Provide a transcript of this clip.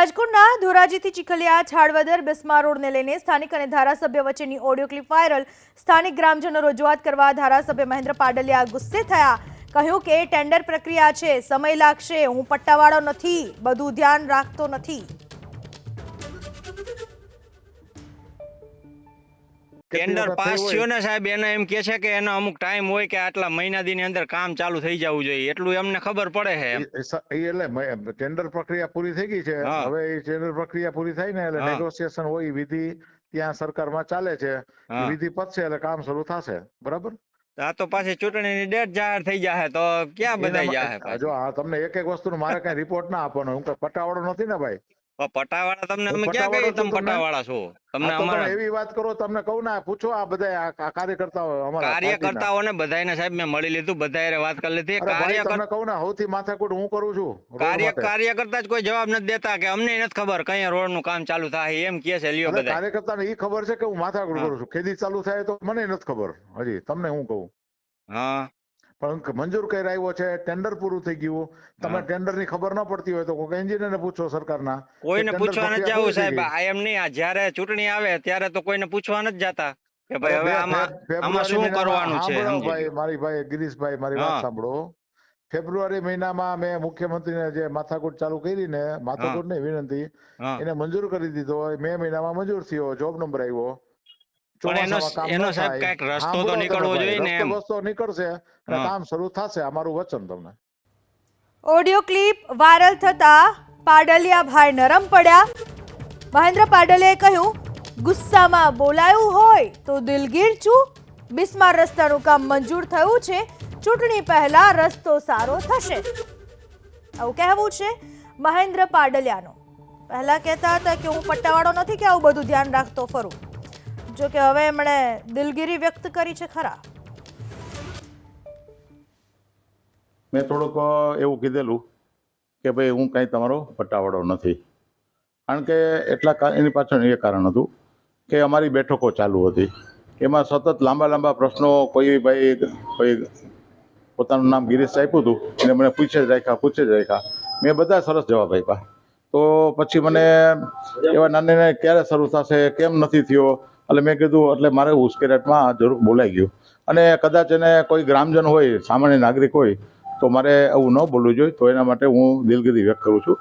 રાજકોટના ધોરાજીથી ચીખલિયા, છાડવદર, બિસ્મા રોડને લઈને સ્થાનિક અને ધારાસભ્ય વચ્ચેની ઓડિયો ક્લિપ વાયરલ. સ્થાનિક ગ્રામજનો રજૂઆત કરવા ધારાસભ્ય મહેન્દ્ર પાડલિયા ગુસ્સે થયા. કહ્યું કે, ટેન્ડર પ્રક્રિયા છે, સમય લાગશે, હું પટ્ટાવાળો નથી, બધું ધ્યાન રાખતો નથી. ટેન્ડર પાસ થયું ને સાહેબ એને એમ કે છે કે એનો અમુક ટાઈમ હોય કે આટલા મહિના દીની અંદર કામ ચાલુ થઈ જવું જોઈએ. એટલું એમને ખબર પડે છે એટલે ટેન્ડર પ્રક્રિયા પૂરી થઈ ગઈ છે. હવે એ ટેન્ડર પ્રક્રિયા પૂરી થાય ને એટલે. નેગોશિયેશન હોય વિધિ ત્યાં સરકારમાં ચાલે છે. વિધિ પતશે એટલે કામ શરૂ થશે. બરાબર? આ તો પાછી ચૂંટણીની ડેટ જાહેર થઈ જાહે તો ક્યાં બધા જાહે જો આ તમને એક એક વસ્તુનો મારે કઈ રિપોર્ટ ના આપવાનો હું કઈ પટાવાળો નથી ને ભાઈ? પટાવાળા તમને અમે ક્યાં કહીએ? તમે પટાવાળા છો. તમને અમારા એવી વાત કરો તમને કહું ના પૂછો આ બધા કાર્યકર્તાઓ અમારા પાર્ટીના. કાર્યકર્તાઓને બધાને સાહેબ મેં મળી લીધું બધાએ વાત કરી લીધી. અરે કાર્યકર તમને કહું ને સૌથી માથાકૂટ હું કરું છું કાર્ય. કાર્યકર્તા જ કોઈ જવાબ નથી દેતા કે અમને નથી ખબર કઈ રોડનું કામ ચાલુ થાય એમ કે છે લ્યો બધા કાર્યકર્તાને ઈ ખબર છે કે હું માથાકૂટ. કરું છું. ખેતી ચાલુ થાય તો મને નથી ખબર. હજી તમને હું કહું? હા. પણ મંજૂર કરી આવ્યો છે ટેન્ડર પૂરું થઈ ગયું. તમે ટેન્ડરની ખબર ન પડતી હોય તો કોઈ એન્જિનિયર ને પૂછો સરકારના. કોઈને પૂછવા નથી જવું સાહેબ. આ એમ નહીં જયારે ચૂંટણી આવે ત્યારે તો કોઈને પૂછવા નથી જતા કે ભાઈ હવે આમાં આમાં શું કરવાનું છે ભાઈ. મારી ભાઈ ગિરીશભાઈ મારી વાત સાંભળો. ફેબ્રુઆરી મહિનામાં મેં મુખ્યમંત્રીને જે માથાકૂટ ચાલુ કરી ને માથાકૂટ નહીં વિનંતી એને મંજૂર કરી દીધો. મે મહિનામાં મંજૂર થયો જોબ નંબર આવ્યો. એનો- એનો સાહેબ કંઈક રસ્તો તો નીકળવો જોઈએ ને રસ્તો નીકળશે અને કામ શરૂ થશે અમારું વચન તમને. ઓડિયો ક્લિપ વાયરલ થતા પાડલિયા ભાઈ નરમ પડ્યા. મહેન્દ્ર પાડલિયાએ કહ્યું ગુસ્સામાં બોલાયું હોય તો દિલગીર છું. બિસ્માર રસ્તાનું કામ મંજૂર થયું છે. ચૂંટણી પહેલા રસ્તો સારો થશે. આવું કહેવું છે મહેન્દ્ર પાડલિયાનું. પહેલા કહેતા હતા કે હું પટ્ટાવાળો નથી કે આવું બધું ધ્યાન રાખતો ફરું. જો કે હવે એમણે દિલગીરી વ્યક્ત કરી છે ખરા. મેં થોડુંક એવું કીધેલું કે ભાઈ હું કાંઈ તમારો પટ્ટાવાળો નથી. કારણ કે એટલા એની પાછળ એ કારણ હતું કે અમારી બેઠકો ચાલુ હતી. એમાં સતત લાંબા લાંબા પ્રશ્નો, કોઈ ભાઈ કોઈ પોતાનું નામ ગિરીશ આપ્યું હતું એને મને પૂછે જ રાખ્યા, પૂછે જ રાખ્યા. મેં બધા સરસ જવાબ આપ્યા. તો પછી મને એવા નાની નાની, ક્યારે શરૂ થશે? કેમ નથી થયો? એટલે મેં કીધું, એટલે મારે ઉશ્કેરાટમાં જરૂર બોલાઈ ગયું. અને કદાચ એને કોઈ ગ્રામજન હોય, સામાન્ય નાગરિક હોય, તો મારે આવું ન બોલવું જોઈએ, તો એના માટે હું દિલગીરી વ્યક્ત કરું છું.